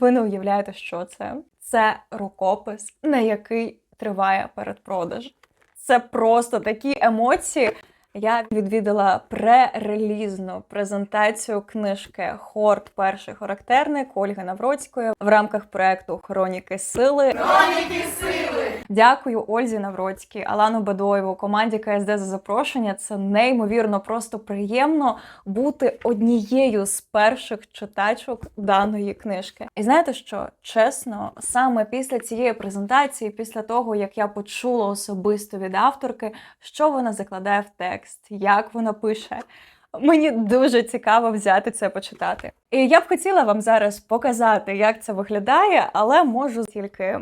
ви не уявляєте, що це. Це рукопис, на який триває передпродаж. Це просто такі емоції. Я відвідала пререлізну презентацію книжки Хорт Перший характерник Ольги Навроцької в рамках проекту Хроніки сили. Хроніки сили! Дякую Ользі Навроцькій, Алану Бадоєву, команді КСД за запрошення. Це неймовірно просто приємно бути однією з перших читачок даної книжки. І знаєте що? Чесно, саме після цієї презентації, після того як я почула особисто від авторки, що вона закладає в текст, як вона пише. Мені дуже цікаво взяти це почитати. І я б хотіла вам зараз показати, як це виглядає, але можу тільки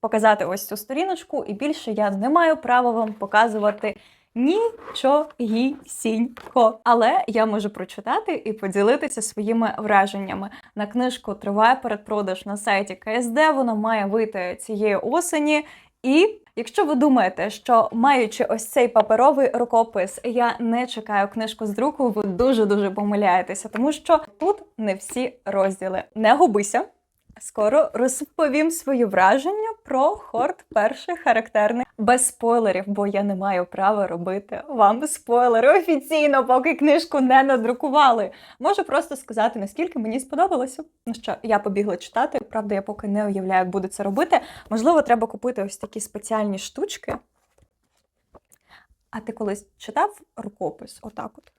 показати ось цю сторіночку, і більше я не маю права вам показувати нічогісінько. Але я можу прочитати і поділитися своїми враженнями. На книжку триває передпродаж на сайті КСД. Вона має вийти цієї осені. І якщо ви думаєте, що маючи ось цей паперовий рукопис, я не чекаю книжку з друку, ви дуже дуже помиляєтеся, тому що тут не всі розділи. Не губися. Скоро розповім свої враження про хорт перший характерний без спойлерів, бо я не маю права робити вам спойлери офіційно, поки книжку не надрукували. Можу просто сказати, наскільки мені сподобалося. Ну що, я побігла читати. Правда, я поки не уявляю, як буду це робити. Можливо, треба купити ось такі спеціальні штучки. А ти колись читав рукопис? Отак от.